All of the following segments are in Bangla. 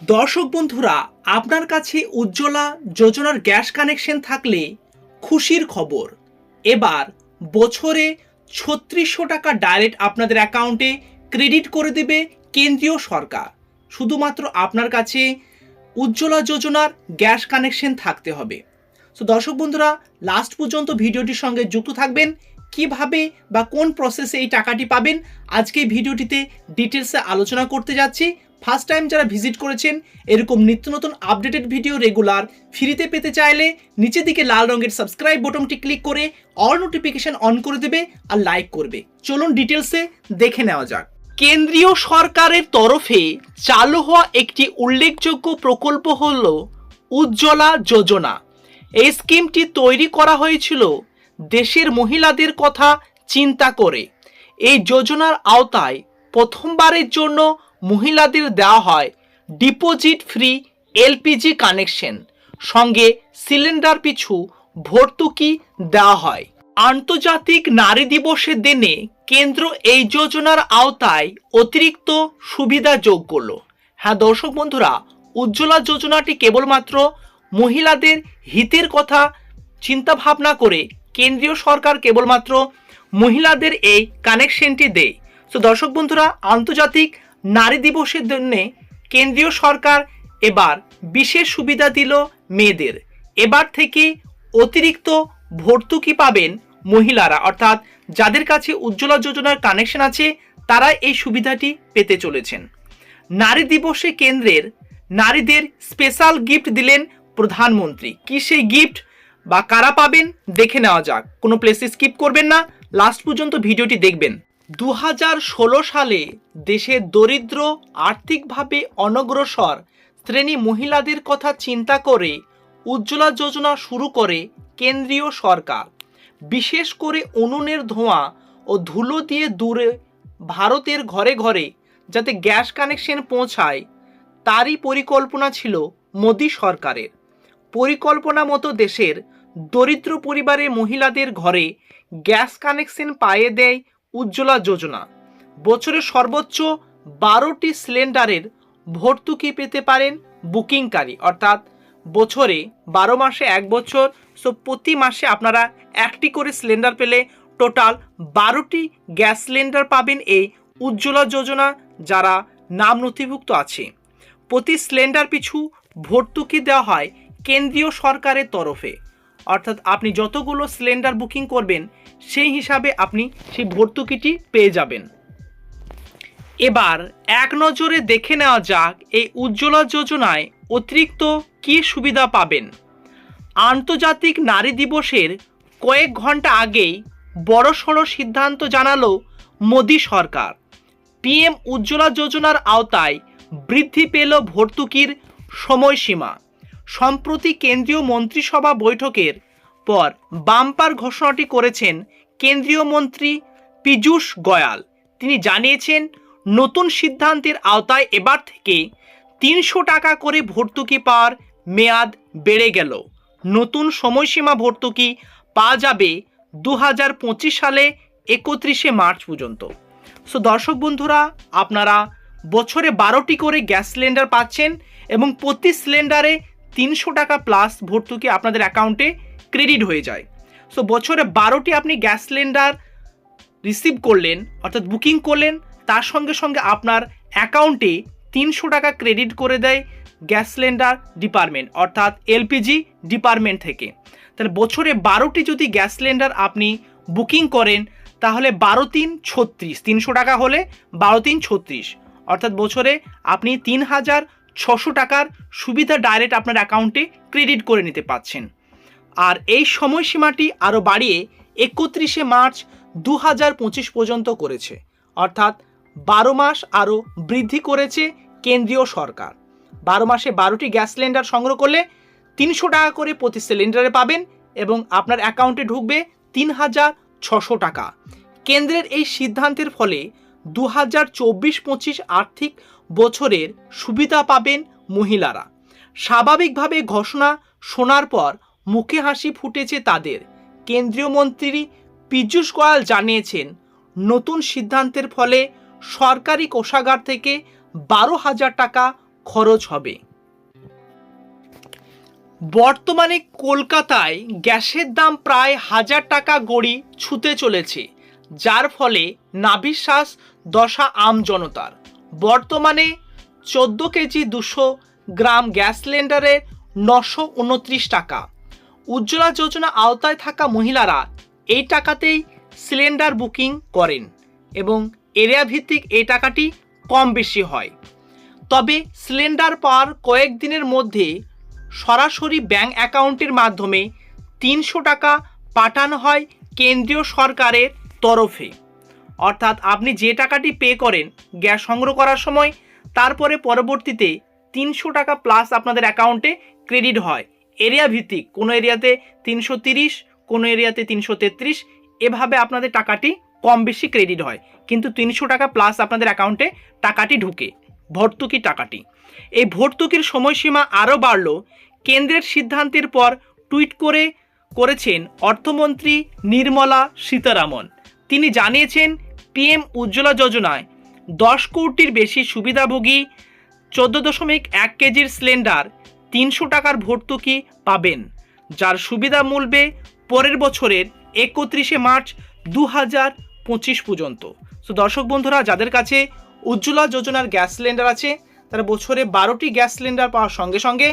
দর্শক বন্ধুরা, আপনার কাছে উজ্জ্বলা যোজনার গ্যাস কানেকশন থাকলে খুশির খবর। এবার বছরে ছত্রিশশো টাকা ডাইরেক্ট আপনাদের অ্যাকাউন্টে ক্রেডিট করে দেবে কেন্দ্রীয় সরকার। শুধুমাত্র আপনার কাছে উজ্জ্বলা যোজনার গ্যাস কানেকশন থাকতে হবে। তো দর্শক বন্ধুরা লাস্ট পর্যন্ত ভিডিওটির সঙ্গে যুক্ত থাকবেন। কীভাবে বা কোন প্রসেসে এই টাকাটি পাবেন? আজকে ভিডিওটিতে ডিটেলসে আলোচনা করতে যাচ্ছি। ফার্স্ট টাইম যারা ভিজিট করেছেন, এরকম নিত্য নতুন আপডেটেড ভিডিও রেগুলার ফ্রিতে পেতে চাইলে নিচের দিকে লাল রঙের সাবস্ক্রাইব বটনটি ক্লিক করে অল নোটিফিকেশন অন করে দেবে আর লাইক করবে। চলুন ডিটেলসে দেখে নেওয়া যাক। কেন্দ্রীয় সরকারের তরফে চালু হওয়া একটি উল্লেখযোগ্য প্রকল্প হল উজ্জ্বলা যোজনা। এই স্কিমটি তৈরি করা হয়েছিল দেশের মহিলাদের কথা চিন্তা করে। এই যোজনার আওতায় প্রথমবারের জন্য মহিলাদের দেওয়া হয় ডিপোজিট ফ্রি এলপিজি কানেকশন সঙ্গে সিলিন্ডার পিছু ভর্তুকি দেওয়া হয়। আন্তর্জাতিক নারী দিবসের দিনে কেন্দ্র এই যোজনার আওতায় অতিরিক্ত সুবিধা যোগ করল। হ্যাঁ দর্শক বন্ধুরা, উজ্জ্বলা যোজনাটি কেবলমাত্র মহিলাদের হিতের কথা চিন্তা ভাবনা করে কেন্দ্রীয় সরকার কেবলমাত্র মহিলাদের এই কানেকশনটি দেয়। তো দর্শক বন্ধুরা, আন্তর্জাতিক নারী দিবসের জন্যে কেন্দ্রীয় সরকার এবার বিশেষ সুবিধা দিল মেয়েদের। এবার থেকে অতিরিক্ত ভর্তুকি পাবেন মহিলারা। অর্থাৎ যাদের কাছে উজ্জ্বলা যোজনার কানেকশন আছে তারা এই সুবিধাটি পেতে চলেছেন। নারী দিবসে কেন্দ্রের নারীদের স্পেশাল গিফট দিলেন প্রধানমন্ত্রী। কি সেই গিফট বা কারা পাবেন, দেখে নেওয়া যাক। কোনো প্লেসে স্কিপ করবেন না। লাস্ট পর্যন্ত ভিডিওটি দেখবেন। দু হাজার ষোলো সালে দেশের দরিদ্র, আর্থিকভাবে অনগ্রসর শ্রেণি মহিলাদের কথা চিন্তা করে উজ্জ্বলা যোজনা শুরু করে কেন্দ্রীয় সরকার। বিশেষ করে উনুনের ধোঁয়া ও ধুলো দিয়ে দূরে ভারতের ঘরে ঘরে যাতে গ্যাস কানেকশন পৌঁছায়, তারই পরিকল্পনা ছিল মোদী সরকারের। পরিকল্পনা মতো দেশের দরিদ্র পরিবারের মহিলাদের ঘরে গ্যাস কানেকশন পায়ে দেয় উজ্জ্বলা যোজনা। বছরে সর্বোচ্চ বারোটি সিলিন্ডারের ভর্তুকি পেতে পারেন বুকিংকারী। অর্থাৎ বছরে বারো মাসে এক বছর সো প্রতি মাসে আপনারা একটি করে সিলিন্ডার পেলে টোটাল বারোটি গ্যাস সিলিন্ডার পাবেন এই উজ্জ্বলা যোজনা যারা নাম নথিভুক্ত আছে। প্রতি সিলিন্ডার পিছু ভর্তুকি দেওয়া হয় কেন্দ্রীয় সরকারের তরফে। অর্থাৎ আপনি যতগুলো সিলিন্ডার বুকিং করবেন, সেই হিসাবে আপনি সেই ভর্তুকিটি পেয়ে যাবেন। এবার এক নজরে দেখে নেওয়া যাক এই উজ্জ্বলা যোজনায় অতিরিক্ত কী সুবিধা পাবেন। আন্তর্জাতিক নারী দিবসের কয়েক ঘণ্টা আগেই বড়সড় সিদ্ধান্ত জানালো মোদী সরকার। পিএম উজ্জ্বলা যোজনার আওতায় বৃদ্ধি পেল ভর্তুকির সময়সীমা। সম্প্রতি কেন্দ্রীয় মন্ত্রিসভা বৈঠকের পর বাম্পার ঘোষণাটি করেছেন কেন্দ্রীয় মন্ত্রী পীযূষ গয়াল। তিনি জানিয়েছেন, নতুন সিদ্ধান্তের আওতায় এবার থেকে তিনশো টাকা করে ভর্তুকি পাওয়ার মেয়াদ বেড়ে গেল। নতুন সময়সীমা ভর্তুকি পাওয়া যাবে দু হাজার পঁচিশ সালে একত্রিশে মার্চ পর্যন্ত। সো দর্শক বন্ধুরা, আপনারা বছরে বারোটি করে গ্যাস সিলিন্ডার পাচ্ছেন এবং প্রতি সিলিন্ডারে তিনশো টাকা প্লাস ভর্তুকি আপনাদের অ্যাকাউন্টে ক্রেডিট হয়ে যায়। সো বছরে বারোটি আপনি গ্যাস সিলিন্ডার রিসিভ করলেন, অর্থাৎ বুকিং করলেন, তার সঙ্গে সঙ্গে আপনার অ্যাকাউন্টে তিনশো টাকা ক্রেডিট করে দেয় গ্যাস সিলিন্ডার ডিপার্টমেন্ট অর্থাৎ এলপিজি ডিপার্টমেন্ট থেকে। তাহলে বছরে বারোটি যদি গ্যাস সিলিন্ডার আপনি বুকিং করেন, তাহলে বারো তিন ছত্রিশ, তিনশো টাকা হলে বারো তিন ছত্রিশ। অর্থাৎ বছরে আপনি তিন হাজার ছশো টাকার সুবিধা ডাইরেক্ট আপনার অ্যাকাউন্টে ক্রেডিট করে নিতে পাচ্ছেন। আর এই সময়সীমাটি আরও বাড়িয়ে একত্রিশে মার্চ দু হাজার পঁচিশ পর্যন্ত করেছে। অর্থাৎ বারো মাস আরও বৃদ্ধি করেছে কেন্দ্রীয় সরকার। বারো মাসে বারোটি গ্যাস সিলিন্ডার সংগ্রহ করলে তিনশো টাকা করে প্রতি সিলিন্ডারে পাবেন এবং আপনার অ্যাকাউন্টে ঢুকবে তিন হাজার ছশো টাকা। কেন্দ্রের এই সিদ্ধান্তের ফলে দু হাজার চব্বিশ পঁচিশ আর্থিক বছরের সুবিধা পাবেন মহিলারা। স্বাভাবিকভাবে ঘোষণা শোনার পর মুখে হাসি ফুটেছে তাদের। কেন্দ্রীয় মন্ত্রী পীযূষ গোয়াল জানিয়েছেন, নতুন সিদ্ধান্তের ফলে সরকারি কোষাগার থেকে বারো হাজার টাকা খরচ হবে। বর্তমানে কলকাতায় গ্যাসের দাম প্রায় হাজার টাকা গড়ি ছুতে চলেছে, যার ফলে নাভিশ্বাস দশা আম জনতার। বর্তমানে চোদ্দ কেজি দুশো গ্রাম গ্যাস সিলিন্ডারের নশো উনত্রিশ টাকা। উজ্জ্বলা যোজনা আওতায় থাকা মহিলারা এই টাকাতেই সিলিন্ডার বুকিং করেন এবং এরিয়া ভিত্তিক এই টাকাটি কম বেশি হয়। তবে সিলিন্ডার পাওয়ার কয়েকদিনের মধ্যে সরাসরি ব্যাংক অ্যাকাউন্টের মাধ্যমে তিনশো টাকা পাঠানো হয় কেন্দ্রীয় সরকারের তরফে। অর্থাৎ আপনি যে টাকাটি পে করেন গ্যাস সংগ্রহ করার সময়, তারপরে পরবর্তীতে তিনশো টাকা প্লাস আপনাদের অ্যাকাউন্টে ক্রেডিট হয়। এরিয়া ভিত্তিক, কোনো এরিয়াতে তিনশো তিরিশ, কোনো এরিয়াতে তিনশো তেত্রিশ, এভাবে আপনাদের টাকাটি কম বেশি ক্রেডিট হয়। কিন্তু তিনশো টাকা প্লাস আপনাদের অ্যাকাউন্টে টাকাটি ঢুকে, ভর্তুকি টাকাটি। এই ভর্তুকির সময়সীমা আরও বাড়ল। কেন্দ্রের সিদ্ধান্তের পর টুইট করে করেছেন অর্থমন্ত্রী নির্মলা সীতারামন। তিনি জানিয়েছেন, পিএম উজ্জ্বলা যোজনায় দশ কোটির বেশি সুবিধাভোগী, চোদ্দ দশমিক এক কেজির সিলিন্ডার, তিনশো টাকার ভর্তুকি পাবেন, যার সুবিধা মূলবে পরের বছরের একত্রিশে মার্চ দু হাজার পঁচিশ পর্যন্ত। তো দর্শক বন্ধুরা, যাদের কাছে উজ্জ্বলা যোজনার গ্যাস সিলিন্ডার আছে, তারা বছরে বারোটি গ্যাস সিলিন্ডার পাওয়ার সঙ্গে সঙ্গে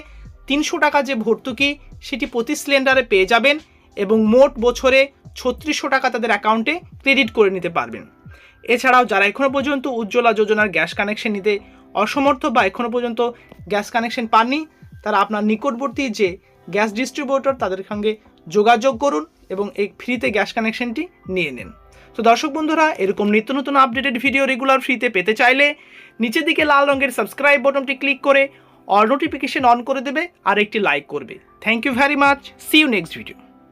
তিনশো টাকা যে ভর্তুকি, সেটি প্রতি সিলিন্ডারে পেয়ে যাবেন এবং মোট বছরে ছত্রিশশো টাকা তাদের অ্যাকাউন্টে ক্রেডিট করে নিতে পারবেন। এছাড়াও যারা এখনও পর্যন্ত উজ্জ্বলা যোজনার গ্যাস কানেকশন নিতে অসমর্থ বা এখনও পর্যন্ত গ্যাস কানেকশন পাননি, তারা আপনার নিকটবর্তী যে গ্যাস ডিস্ট্রিবিউটর তাদের সঙ্গে যোগাযোগ করুন এবং এই ফ্রিতে গ্যাস কানেকশনটি নিয়ে নিন। তো দর্শক বন্ধুরা, এরকম নিত্য নতুন আপডেটেড ভিডিও রেগুলার ফ্রিতে পেতে চাইলে নিচের দিকে লাল রঙের সাবস্ক্রাইব বটনটি ক্লিক করে অল নোটিফিকেশন অন করে দেবে আর একটি লাইক করবে। Thank you very much see you next video